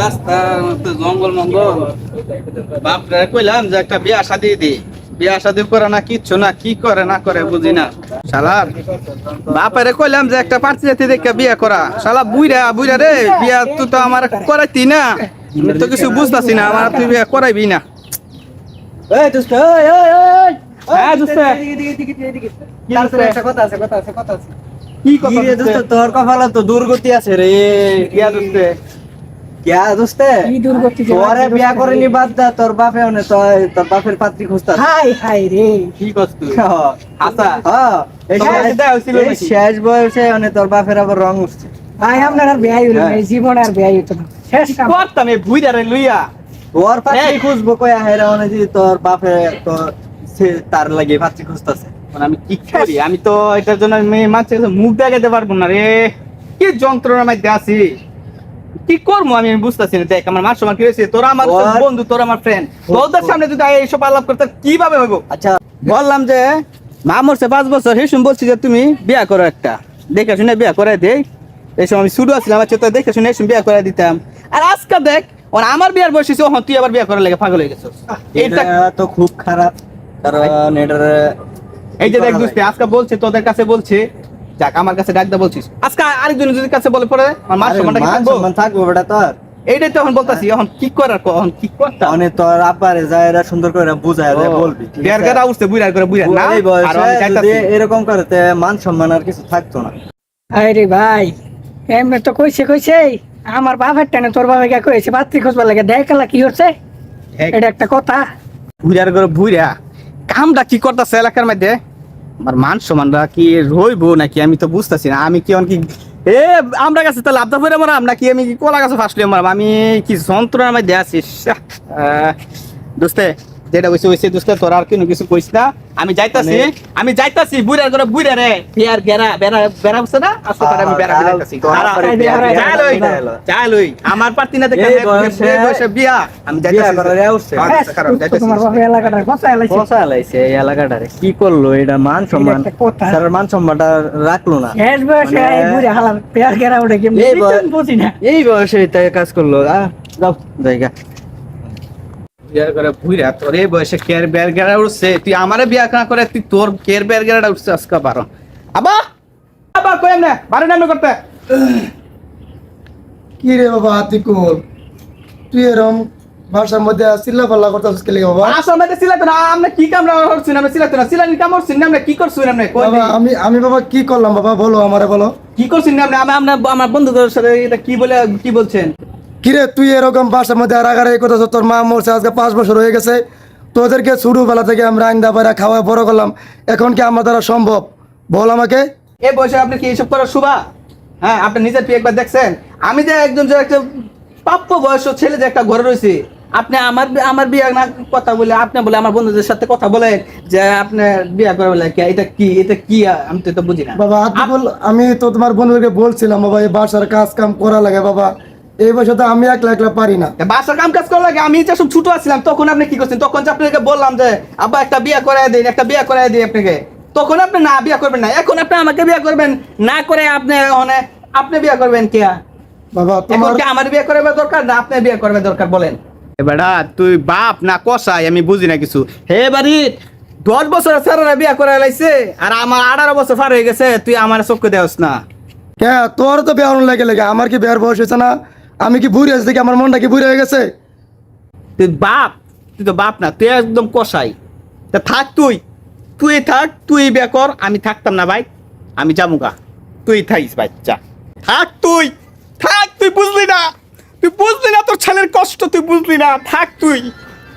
রাস্তা তো জঙ্গল মঙ্গল। বাপরে কইলাম যে একটা বিয়া শাদি দি। বিয়া শাদি করে না কিচ্ছু না কি করে না করে বুঝি না। শালার বাপরে কইলাম যে একটা পার্টি জাতি দেখে বিয়া করা। শালা বুইরা বুইরা রে বিয়া তুই তো আমার করাইতি না। তো কিছু বুঝতাছি না আমার তুই বিয়া করাইবি না। এই দোস্ত এই এই এই হ্যাঁ, দোস্ত। কথা আছে কথা আছে কথা আছে। কি কথা তোর কপালে তো দুর্গতি আছে রে। দোস্তে? কিয়া দোস্তে? তোরে বিয়া দোস্তে করে নি বাদ দা তোর বাপে তোর বাপের পাত্রী খুঁজতা হাই হাই রে। কি হ্যাঁ এই শেষ- বয়সে অনে তোর বাপের আবার রং উঠছে। ভাই আপনার আর বিয়াই হইল হ্যাঁ। না জীবন আর বিয়াই হইতো না। শেষ কাম করতাম এই বুইরা রে লইয়া। তোর পাত্রী। খুঁজবো হেরা বাপে তোর তার লাগে পাত্রী খুঁজতাছে। মানে আমি কি করি? আমি তো এটার জন্য মেয়ে মুখ দেখাতে পারব না রে। কি যন্ত্রণার মধ্যে আছি? কি করব আমি? আমি বুঝতেছি না। দেখ আমার মার সমান কি হয়েছে? তোরা আমার বন্ধু তোরা আমার ফ্রেন্ড সামনে যদি এইসব আলাপ করতে কীভাবে হইব? আচ্ছা। বললাম যে মা মরছে পাঁচ বছর হেসুম বলছি যে তুমি বিয়া করো একটা। দেখে শুনে বিয়া করে দেই এই সময় আমি শুরু আসলাম আচ্ছা তো দেখে শুনে হেসুম বিয়া করে দিতাম। আর আজকে দেখ ওর আমার বিয়ার বয়স হয়েছে তুই আবার বিয়া করার লেগে পাগল হয়ে গেছিস। এটা এটা তো খুব খারাপ কারণ এটার এই যে দেখ দুস্তি আজকে বলছে তোদের কাছে বলছে যাক আমার কাছে ডাক দা বলছিস। আজকে আরেকজন যদি কাছে বলে পরে আমার মান সম্মানটা কি থাকব? সম্মান থাকব বেটা তোর। এইটাই তো এখন বলতাছি এখন কি করার ক- এখন কি করতাম? অনে তোর আব্বারে যায়রা সুন্দর করে বুঝায় দেয় বলবি? বিয়ার গাদা উঠছে বুইরার করে বুইরার না এই বয়সে আর যদি এরকম করে তে মান সম্মান আর কিছু থাকতো না। আরে ভাই এমনি তো কইছে কইছে আমার বাপের টানে তোর বাবা গিয়া কইছে পাত্রী খোঁজবার লাগে দেখালা কি হচ্ছে। এটা একটা কথা। বুইরার করে বুইরা কামটা কি করতেছে এলাকার মধ্যে? আমার মান সমানরা কি রইবো নাকি? আমি তো বুঝতেছি না। আমি কি অনেক এ, আমরা কাছে তো লাভ ফেরে মারাম? নাকি আমি কি কলা গাছে ফাঁসলে মারাম? আমি কি যন্ত্রণার মধ্যে আছি? দোস্তে যেটা হইছে হইছে দোস্তে তোর আর কোনো কিছু কইস না। আমি যাইতাছি মানে- আমি যাইতাছি বুইরার করে বুইরা রে বিয়ার গেরা বেড়া বেড়া হচ্ছে না? আসো তার আমি বেড়া হ্যাঁ, যাইতাছি চাল ওই চাল ওই আমার পার্টি না দেখে বয়সে বিয়া আমি যাইতাছি। করার এ উঠছে। হ্যাঁ, হ্যাঁ। তোমার বাবা এলাকাটার কথা এলাইছে। পচা লাইছে এই এলাকাটারে। কি করল? এটা মান সম্মান কথা। স্যার মান সম্মানটা রাখল না। শেষ বয়সে মানে- এই বুড়ে হালার পেয়ার গেরা উঠে কেমন বুঝি না। এই বয়সে তাই কাজ করল। আহ, যাও জায়গা। বিয়ার করে বুইরা তোর এই বয়সে কেয়ার বেয়ার গেরা উঠছে? তুই আমারে বিয়া না করে তুই তোর কেয়ার বেয়ার গেরাটা উঠছে আজকে বারো। আবা আবা কই এমনে? বারে নামে করতে? কি রে বাবা আতিকুল? তুই এরম ভাষার মধ্যে পাল্লা করতেছিস কে বাবা? আসল মধ্যে সিলাইতো না আমরা কি কামরা করছি না আমরা সিলাইতো না। সিলাইনি কাম না আমরা কি করছি না আমরা কই বাবা আমি আমি বাবা কি করলাম বাবা বলো আমারে বলো। কি করছি না আমরা আমরা আমরা আমার বন্ধুদের সাথে এটা কি বলে কি বলছেন? কি রে তুই এরকম বাসার মধ্যে রাগারে কথা তোর মা মরছে আজকে পাঁচ বছর হয়ে গেছে। তোদেরকে ছোটবেলা থেকে আমরা আইন্দা পায়রা খাওয়া বড় করলাম। এখন কি আমার দ্বারা সম্ভব? বল আমাকে। এই বয়সে আপনি কি এইসব করার শুভা হ্যাঁ আপনি নিজের পিয়ে একবার দেখছেন? আমি যে একজন যে একটা প্রাপ্য বয়স ছেলে যে একটা ঘরে রয়েছে আপনি আমার আমার বিয়ে না কথা বলে আপনি বলে আমার বন্ধুদের সাথে কথা বলে যে আপনি বিয়ে করে বলে কি এটা কি এটা কি আমি তো বুঝি না। বাবা আমি তো তোমার বন্ধুদেরকে বলছিলাম বাবা এই বাসার কাজ কাম করা লাগে বাবা। এই বয়সে তো আমি একলা একলা পারি না। বাসার কাম কাজ করার লাগে আমি যখন ছোট আছিলাম তখন আপনি কি করছেন? তখন যে আপনাকে বললাম যে আব্বা একটা বিয়ে করে দিন একটা বিয়ে করে দিই আপনাকে। তখন আপনি না বিয়ে করবেন না এখন আপনি আমাকে বিয়ে করবেন না করে আপনি মানে আপনি বিয়ে করবেন কে? বাবা তোমার কি আমার বিয়ে করবে দরকার না আপনি বিয়ে করবে দরকার বলেন। বেটা তুই বাপ না কষাই আমি বুঝি না কিছু। হে বাড়ি দশ বছর স্যারেরা বিয়ে করে লাইছে আর আমার আঠারো বছর পার হয়ে গেছে তুই আমার চোখে দেওস না। কে তোর তো বিয়ার লাগে লাগে আমার কি বিয়ার বয়স হয়েছে না? আমি কি বুড়ি আছি দেখি? আমার মনটা কি বুড়ি হয়ে গেছে? তুই বাপ তুই তো বাপ না তুই একদম কষাই তা থাক তুই। তুই থাক তুই বিয়ে কর আমি থাকতাম না ভাই আমি যামুগা তুই ভাই যা থাক তুই থাক তুই বুঝলি না। তুই বুঝলি না তোর ছেলের কষ্ট তুই বুঝলি না। থাক তুই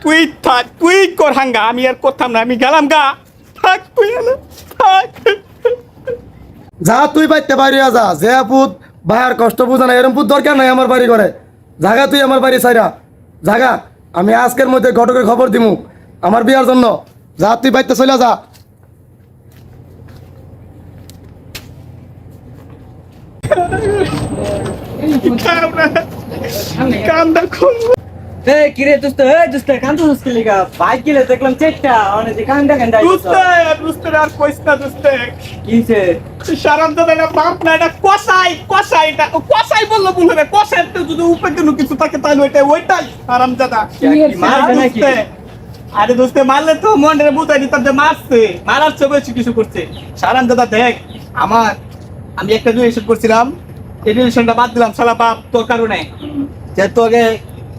তুই থাক তুই কর হাঙ্গা আমি আর করতাম না আমি গেলাম গা। থাক তুই থাক। যা তুই বাইতে বাড়ি যা যে পুত ভাইয়ার কষ্ট বুঝে না এরম দরকার নাই আমার বাড়ি করে জাগা তুই আমার বাড়ি সাইরা জাগা আমি আজকের মধ্যে ঘটকের খবর দিমু। আমার বিয়ার জন্য। যা তুই বাইতে চলে যা। কিরে দোস্ত এ দোস্ত কান্ত দোস্ত লিগা। বাইক গেলে দেখলাম চেকটা অনেক কান্দা কান্দা দুস্তে দুস্তে আর কইস না দুস্তে। কিছে সারাম তো এটা বাপ না এটা ও তো যদি উপরে কোনো কিছু থাকে তাহলে ওইটা ওইটাই। আরাম দাদা আরে দোস্তে মারলে তো বুঝাই দিতাম যে মারছে। মারার কিছু করছে। সারাম দাদা দেখ আমার আমি একটা রিলেশন করছিলাম। এই রিলেশনটা বাদ দিলাম সালা বাপ তোর কারণে। যে তোকে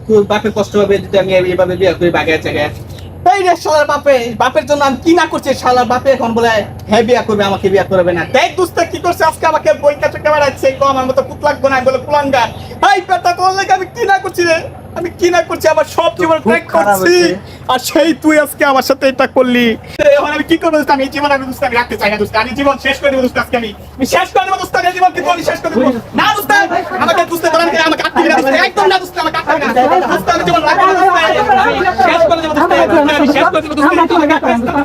তোর বাপের কষ্ট হবে যদি আমি এইভাবে বিয়ে করি বাগে জায়গায় এই রে শালার বাপে বাপের জন্য আমি কি না করছি? শালার বাপে এখন বলে হ্যাঁ বিয়া করবে আমাকে বিয়া করবে না। দেখ দোস্ত কি করছে? আজকে আমাকে বই কাছে বেড়াচ্ছে কম আমার মতো লাগবে না বলে কুলাঙ্গা এই পেটা তোর লাগে আমি কি না করছি রে? আমি কি না করছি? আমার সব জীবন করছি। আর সেই তুই আজকে আমার সাথে এটা করলি। এখন আমি কি করব আমি জীবন আমি দোস্ত আমি রাখতে চাই না দোস্ত। আমি জীবন শেষ করে দেবো দোস্ত আজকে আমি। আমি শেষ করে দেবো দোস্ত জীবন শেষ করে দেবো। না দোস্ত আমাকে দোস্ত আমাকে আটকে একদম না দোস্ত আমাকে আটকে দোস্ত আমি জীবন রাখব না শেষ করে দেবো দোস্ত